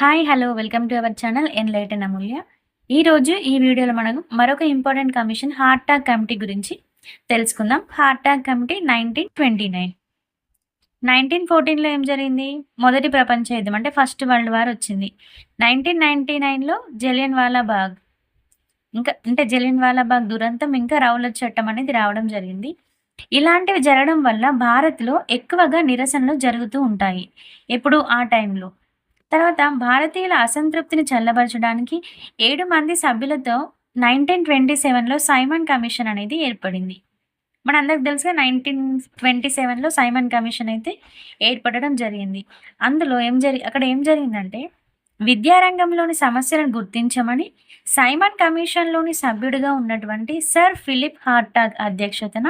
Hi hello welcome to our channel enlighten Amulya ఈరోజు ఈ వీడియోలో మనం మరొక important commission Hartog committee గురించి తెలుసుకుందాం. Hartog committee nineteen twenty nine nineteen ఫోర్టీన్లో ఏం జరిగింది? మొదటి ప్రపంచ యుద్ధం అంటే ఫస్ట్ వరల్డ్ వార్ వచ్చింది. నైన్టీన్ నైన్టీ నైన్లో జలియన్ వాలా బాగ్ ఇంకా అంటే జలియన్ వాలా బాగ్ దురంతం ఇంకా రౌల చట్టం అనేది రావడం జరిగింది. ఇలాంటివి జరగడం వల్ల భారత్లో ఎక్కువగా నిరసనలు జరుగుతూ ఉంటాయి. ఎప్పుడు? ఆ టైంలో తర్వాత భారతీయుల అసంతృప్తిని చల్లబరచడానికి ఏడు మంది సభ్యులతో నైన్టీన్ ట్వంటీ సెవెన్లో సైమన్ కమిషన్ అనేది ఏర్పడింది. మనందరికి తెలుసుగా నైన్టీన్ ట్వంటీ సెవెన్లో సైమన్ కమిషన్ అయితే ఏర్పడడం జరిగింది. అందులో ఏం జరి అక్కడ ఏం జరిగిందంటే విద్యారంగంలోని సమస్యలను గుర్తించమని సైమన్ కమిషన్లోని సభ్యుడిగా ఉన్నటువంటి సర్ ఫిలిప్ హార్టాగ్ అధ్యక్షతన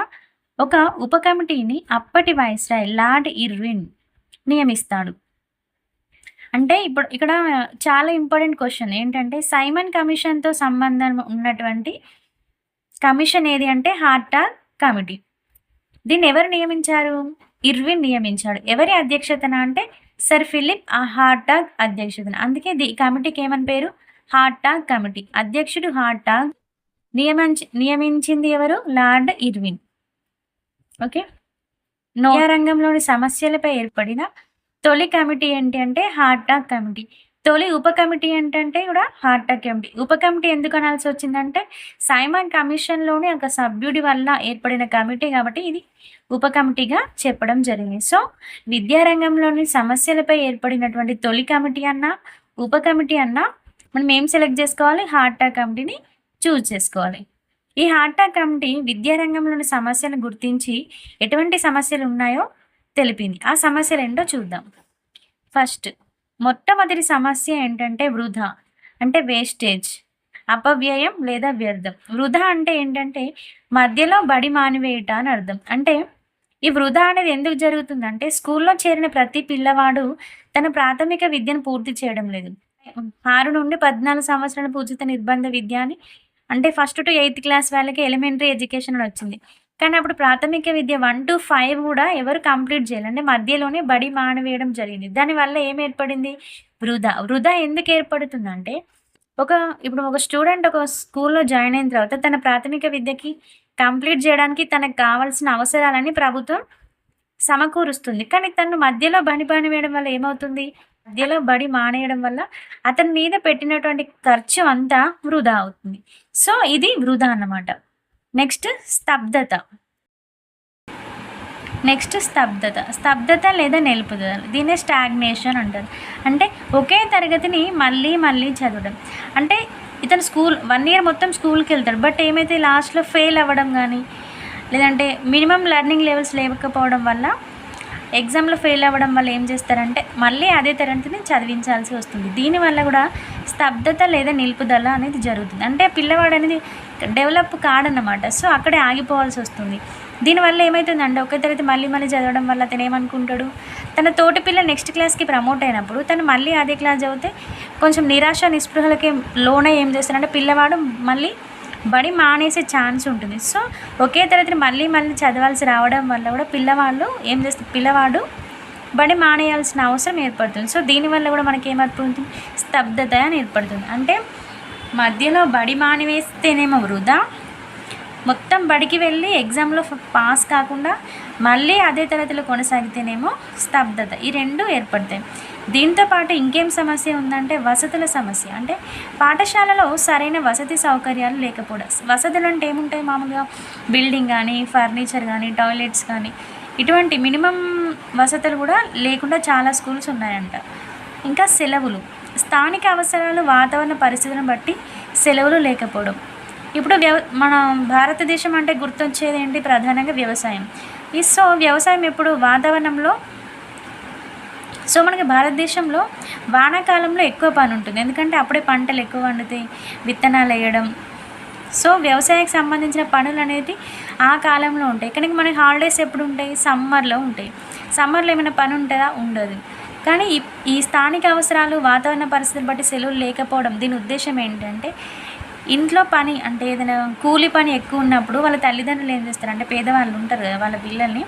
ఒక ఉప కమిటీని అప్పటి వైస్రాయ్ లార్డ్ ఇర్విన్ నియమిస్తాడు. అంటే ఇప్పుడు ఇక్కడ చాలా ఇంపార్టెంట్ క్వశ్చన్. ఏంటంటే సైమన్ కమిషన్తో సంబంధం ఉన్నటువంటి కమిషన్ ఏది అంటే హార్టాగ్ కమిటీ. దీన్ని ఎవరు నియమించారు? ఇర్విన్ నియమించాడు. ఎవరి అధ్యక్షతన అంటే సర్ ఫిలిప్ ఆ హార్టాగ్ అధ్యక్షతన. అందుకే ది కమిటీకి ఏమని పేరు? Hartog committee. అధ్యక్షుడు హార్టాగ్ నియమించి నియమించింది ఎవరు? Lord Irwin. ఓకే? నోయా రంగంలోని సమస్యలపై ఏర్పడిన తొలి కమిటీ ఏంటి అంటే హార్ట్ అటాక్ కమిటీ. తొలి ఉప కమిటీ ఏంటంటే కూడా హార్టాగ్ కమిటీ. ఉప కమిటీ ఎందుకు అనాల్సి వచ్చిందంటే సైమన్ కమిషన్లోని ఒక సభ్యుడి వల్ల ఏర్పడిన కమిటీ కాబట్టి ఇది ఉప కమిటీగా చెప్పడం జరిగింది. సో విద్యారంగంలోని సమస్యలపై ఏర్పడినటువంటి తొలి కమిటీ అన్నా ఉప కమిటీ అన్నా మనం ఏం సెలెక్ట్ చేసుకోవాలి? హార్ట్ అటాక్ కమిటీని చూజ్ చేసుకోవాలి. ఈ హార్ట్ అటాక్ కమిటీ విద్యారంగంలోని సమస్యను గుర్తించి ఎటువంటి సమస్యలు ఉన్నాయో తెలిపింది. ఆ సమస్యలు ఏంటో చూద్దాం. ఫస్ట్ మొట్టమొదటి సమస్య ఏంటంటే వృధా అంటే వేస్టేజ్ అపవ్యయం లేదా వ్యర్థం. వృధా అంటే ఏంటంటే మధ్యలో బడి మానివేయట అని అర్థం. అంటే ఈ వృధా అనేది ఎందుకు జరుగుతుందంటే స్కూల్లో చేరిన ప్రతి పిల్లవాడు తన ప్రాథమిక విద్యను పూర్తి చేయడం లేదు. ఆరు నుండి పద్నాలుగు సంవత్సరాల పూజిత నిర్బంధ విద్య అని అంటే ఫస్ట్ టు ఎయిత్ క్లాస్ వాళ్ళకి ఎలిమెంటరీ ఎడ్యుకేషన్ వచ్చింది. కానీ అప్పుడు ప్రాథమిక విద్య వన్ టు ఫైవ్ కూడా ఎవరు కంప్లీట్ చేయాలి? అంటే మధ్యలోనే బడి మానవేయడం జరిగింది. దానివల్ల ఏం ఏర్పడింది? వృధా. వృధా ఎందుకు ఏర్పడుతుందంటే ఒక ఇప్పుడు ఒక స్టూడెంట్ ఒక స్కూల్లో జాయిన్ అయిన తర్వాత తన ప్రాథమిక విద్యకి కంప్లీట్ చేయడానికి తనకు కావాల్సిన అవసరాలని ప్రభుత్వం సమకూరుస్తుంది. కానీ తను మధ్యలో బడి బాని వేయడం వల్ల ఏమవుతుంది? మధ్యలో బడి మానేయడం వల్ల అతని మీద పెట్టినటువంటి ఖర్చు అంతా వృధా అవుతుంది. సో ఇది వృధా అన్నమాట. నెక్స్ట్ స్తబ్దత. నెక్స్ట్ స్తబ్దత. స్తబ్దత లేదా నిలుపుదల. దీనే స్టాగ్నేషన్ అంటారు. అంటే ఒకే తరగతిని మళ్ళీ మళ్ళీ చదవడం. అంటే ఇతను స్కూల్ వన్ ఇయర్ మొత్తం స్కూల్కి వెళ్తాడు. బట్ ఏమైతే లాస్ట్లో ఫెయిల్ అవ్వడం కానీ లేదంటే మినిమం లెర్నింగ్ లెవెల్స్ లేకపోవడం వల్ల ఎగ్జామ్లో ఫెయిల్ అవ్వడం వల్ల ఏం చేస్తారంటే మళ్ళీ అదే తరగతిని చదివించాల్సి వస్తుంది. దీనివల్ల కూడా స్తబ్దత లేదా నిలుపుదల అనేది జరుగుతుంది. అంటే పిల్లవాడు అనేది డెవలప్ కాడనమాట సో అక్కడే ఆగిపోవాల్సి వస్తుంది. దీనివల్ల ఏమవుతుందంటే ఒకే తరగతి మళ్ళీ మళ్ళీ చదవడం వల్ల అతను ఏమనుకుంటాడు? తన తోటి పిల్ల నెక్స్ట్ క్లాస్కి ప్రమోట్ అయినప్పుడు తను మళ్ళీ అదే క్లాస్ చదివితే కొంచెం నిరాశ నిస్పృహలకి లోనే ఏం చేస్తానంటే పిల్లవాడు మళ్ళీ బడి మానేసే ఛాన్స్ ఉంటుంది. సో ఒకే తరగతిని మళ్ళీ మళ్ళీ చదవాల్సి రావడం వల్ల కూడా పిల్లవాళ్ళు ఏం చేస్తారు పిల్లవాడు బడి మానేయాల్సిన అవసరం ఏర్పడుతుంది. సో దీనివల్ల కూడా మనకి ఏమవుతుంది స్తబ్దత అని ఏర్పడుతుంది. అంటే మధ్యలో బడి మానివేస్తేనేమో వృధా. మొత్తం బడికి వెళ్ళి ఎగ్జామ్లో పాస్ కాకుండా మళ్ళీ అదే తరగతిలో కొనసాగితేనేమో స్తబ్దత. ఈ రెండు ఏర్పడతాయి. దీంతో పాటు ఇంకేం సమస్య ఉందంటే వసతుల సమస్య. అంటే పాఠశాలలో సరైన వసతి సౌకర్యాలు లేకపోవడం. వసతులు అంటే ఏముంటాయి మామూలుగా? బిల్డింగ్ కానీ ఫర్నిచర్ కానీ టాయిలెట్స్ కానీ ఇటువంటి మినిమం వసతులు కూడా లేకుండా చాలా స్కూల్స్ ఉన్నాయంట. ఇంకా సెలవులు. స్థానిక అవసరాలు వాతావరణ పరిస్థితులను బట్టి సెలవులు లేకపోవడం. ఇప్పుడు వ్యవ మన భారతదేశం అంటే గుర్తొచ్చేది ఏంటి? ప్రధానంగా వ్యవసాయం. ఈ సో వ్యవసాయం ఎప్పుడు? వాతావరణంలో సో మనకి భారతదేశంలో వానాకాలంలో ఎక్కువ పని ఉంటుంది. ఎందుకంటే అప్పుడే పంటలు ఎక్కువ వండుతాయి విత్తనాలు వేయడం. సో వ్యవసాయానికి సంబంధించిన పనులు అనేది ఆ కాలంలో ఉంటాయి. కానీ మనకి హాలిడేస్ ఎప్పుడు ఉంటాయి? సమ్మర్లో ఉంటాయి. సమ్మర్లో ఏమైనా పని ఉంటుందా? ఉండదు. కానీ ఈ ఈ స్థానిక అవసరాలు వాతావరణ పరిస్థితులు బట్టి సెలవులు లేకపోవడం దీని ఉద్దేశం ఏంటంటే ఇంట్లో పని అంటే ఏదైనా కూలి పని ఎక్కువ ఉన్నప్పుడు వాళ్ళ తల్లిదండ్రులు ఏం చేస్తారు? అంటే పేదవాళ్ళు ఉంటారు కదా వాళ్ళ పిల్లల్ని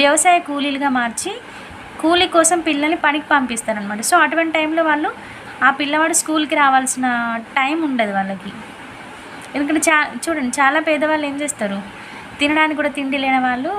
వ్యవసాయ కూలీలుగా మార్చి కూలి కోసం పిల్లల్ని పనికి పంపిస్తారనమాట సో అటువంటి టైంలో వాళ్ళు ఆ పిల్లవాడు స్కూల్కి రావాల్సిన టైం ఉండదు వాళ్ళకి. ఎందుకంటే చా చూడండి చాలా పేదవాళ్ళు ఏం చేస్తారు? తినడానికి కూడా తిండి లేని వాళ్ళు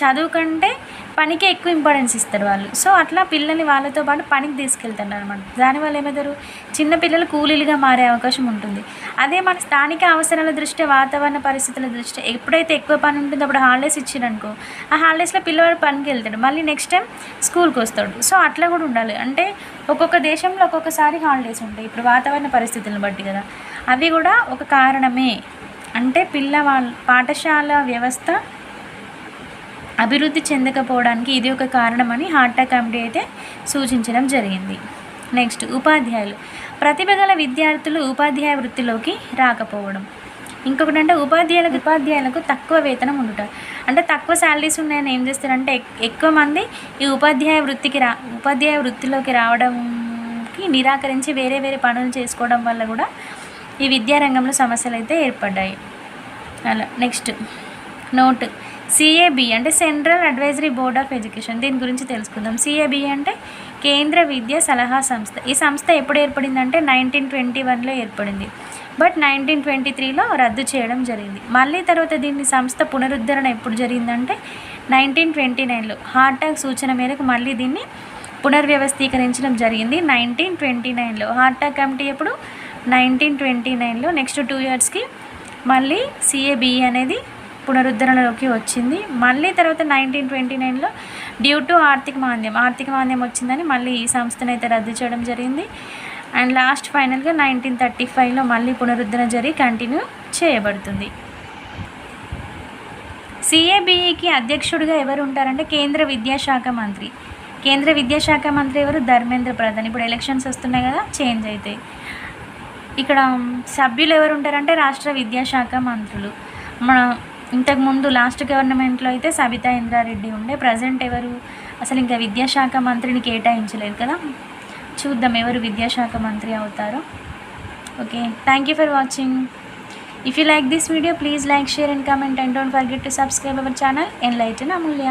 చదువు కంటే పనికి ఎక్కువ ఇంపార్టెన్స్ ఇస్తారు వాళ్ళు. సో అట్లా పిల్లల్ని వాళ్ళతో పాటు పనికి తీసుకెళ్తారు అనమాట దానివల్ల ఏమవుతారు? చిన్న పిల్లలు కూలీలుగా మారే అవకాశం ఉంటుంది. అదే మన స్థానిక అవసరాల దృష్ట్యా వాతావరణ పరిస్థితుల దృష్ట్యా ఎప్పుడైతే ఎక్కువ పని ఉంటుందో అప్పుడు హాలిడేస్ ఇచ్చిరనుకో ఆ హాలిడేస్లో పిల్లవాడు పనికి వెళ్తాడు. మళ్ళీ నెక్స్ట్ టైం స్కూల్కి వస్తాడు. సో అట్లా కూడా ఉండాలి. అంటే ఒక్కొక్క దేశంలో ఒక్కొక్కసారి హాలిడేస్ ఉంటాయి. ఇప్పుడు వాతావరణ పరిస్థితులను బట్టి కదా. అవి కూడా ఒక కారణమే. అంటే పిల్లవాళ్ళు పాఠశాల వ్యవస్థ అభివృద్ధి చెందకపోవడానికి ఇది ఒక కారణమని హార్టా కమిటీ అయితే సూచించడం జరిగింది. నెక్స్ట్ ఉపాధ్యాయులు. ప్రతిభ గల విద్యార్థులు ఉపాధ్యాయ వృత్తిలోకి రాకపోవడం. ఇంకొకటి అంటే ఉపాధ్యాయులకు ఉపాధ్యాయులకు తక్కువ వేతనం ఉండుట. అంటే తక్కువ శాలరీస్ ఉన్నాయని ఏం చేస్తారంటే ఎక్- ఎక్కువ మంది ఈ ఉపాధ్యాయ వృత్తికి రా ఉపాధ్యాయ వృత్తిలోకి రావడంకి నిరాకరించి వేరే వేరే పనులు చేసుకోవడం వల్ల కూడా ఈ విద్యారంగంలో సమస్యలు అయితే ఏర్పడ్డాయి. అలా నెక్స్ట్. నోట్. సిఏబి అంటే central advisory board of education. దీని గురించి తెలుసుకుందాం. సిఏబి అంటే కేంద్ర విద్యా సలహా సంస్థ. ఈ సంస్థ ఎప్పుడు ఏర్పడిందంటే నైన్టీన్ ట్వంటీ వన్లో ఏర్పడింది. బట్ నైన్టీన్ ట్వంటీ త్రీలో రద్దు చేయడం జరిగింది. మళ్ళీ తర్వాత దీన్ని సంస్థ పునరుద్ధరణ ఎప్పుడు జరిగిందంటే నైన్టీన్ ట్వంటీ నైన్లో. హార్టాక్ సూచన మేరకు మళ్ళీ దీన్ని పునర్వ్యవస్థీకరించడం జరిగింది నైన్టీన్ ట్వంటీ నైన్లో. హార్టాక్ కమిటీ ఎప్పుడు? నైన్టీన్ ట్వంటీ నైన్లో నెక్స్ట్ టూ ఇయర్స్కి మళ్ళీ సిఏబిఈ అనేది పునరుద్ధరణలోకి వచ్చింది. మళ్ళీ తర్వాత నైన్టీన్ ట్వంటీ నైన్లో డ్యూ టు ఆర్థిక మాంద్యం. ఆర్థిక మాంద్యం వచ్చిందని మళ్ళీ ఈ సంస్థను అయితే రద్దు చేయడం జరిగింది. అండ్ లాస్ట్ ఫైనల్గా నైన్టీన్ థర్టీ ఫైవ్లో మళ్ళీ పునరుద్ధరణ జరిగి కంటిన్యూ చేయబడుతుంది. సిఏబిఈకి అధ్యక్షుడిగా ఎవరు ఉంటారంటే కేంద్ర విద్యాశాఖ మంత్రి. కేంద్ర విద్యాశాఖ మంత్రి ఎవరు? ధర్మేంద్ర ప్రధాన్. ఇప్పుడు ఎలక్షన్స్ వస్తున్నాయి కదా చేంజ్ అవుతాయి ఇక్కడ సభ్యులు ఎవరు ఉంటారంటే రాష్ట్ర విద్యాశాఖ మంత్రులు. మన ఇంతకుముందు లాస్ట్ గవర్నమెంట్లో అయితే సబితా ఇంద్రారెడ్డి ఉండే. ప్రజెంట్ ఎవరు? అసలు ఇంకా విద్యాశాఖ మంత్రిని కేటాయించలేదు కదా? చూద్దాం ఎవరు విద్యాశాఖ మంత్రి అవుతారో. Okay thank you for watching if you like this video please like share and comment and don't forget to subscribe our channel Enlighten Amulya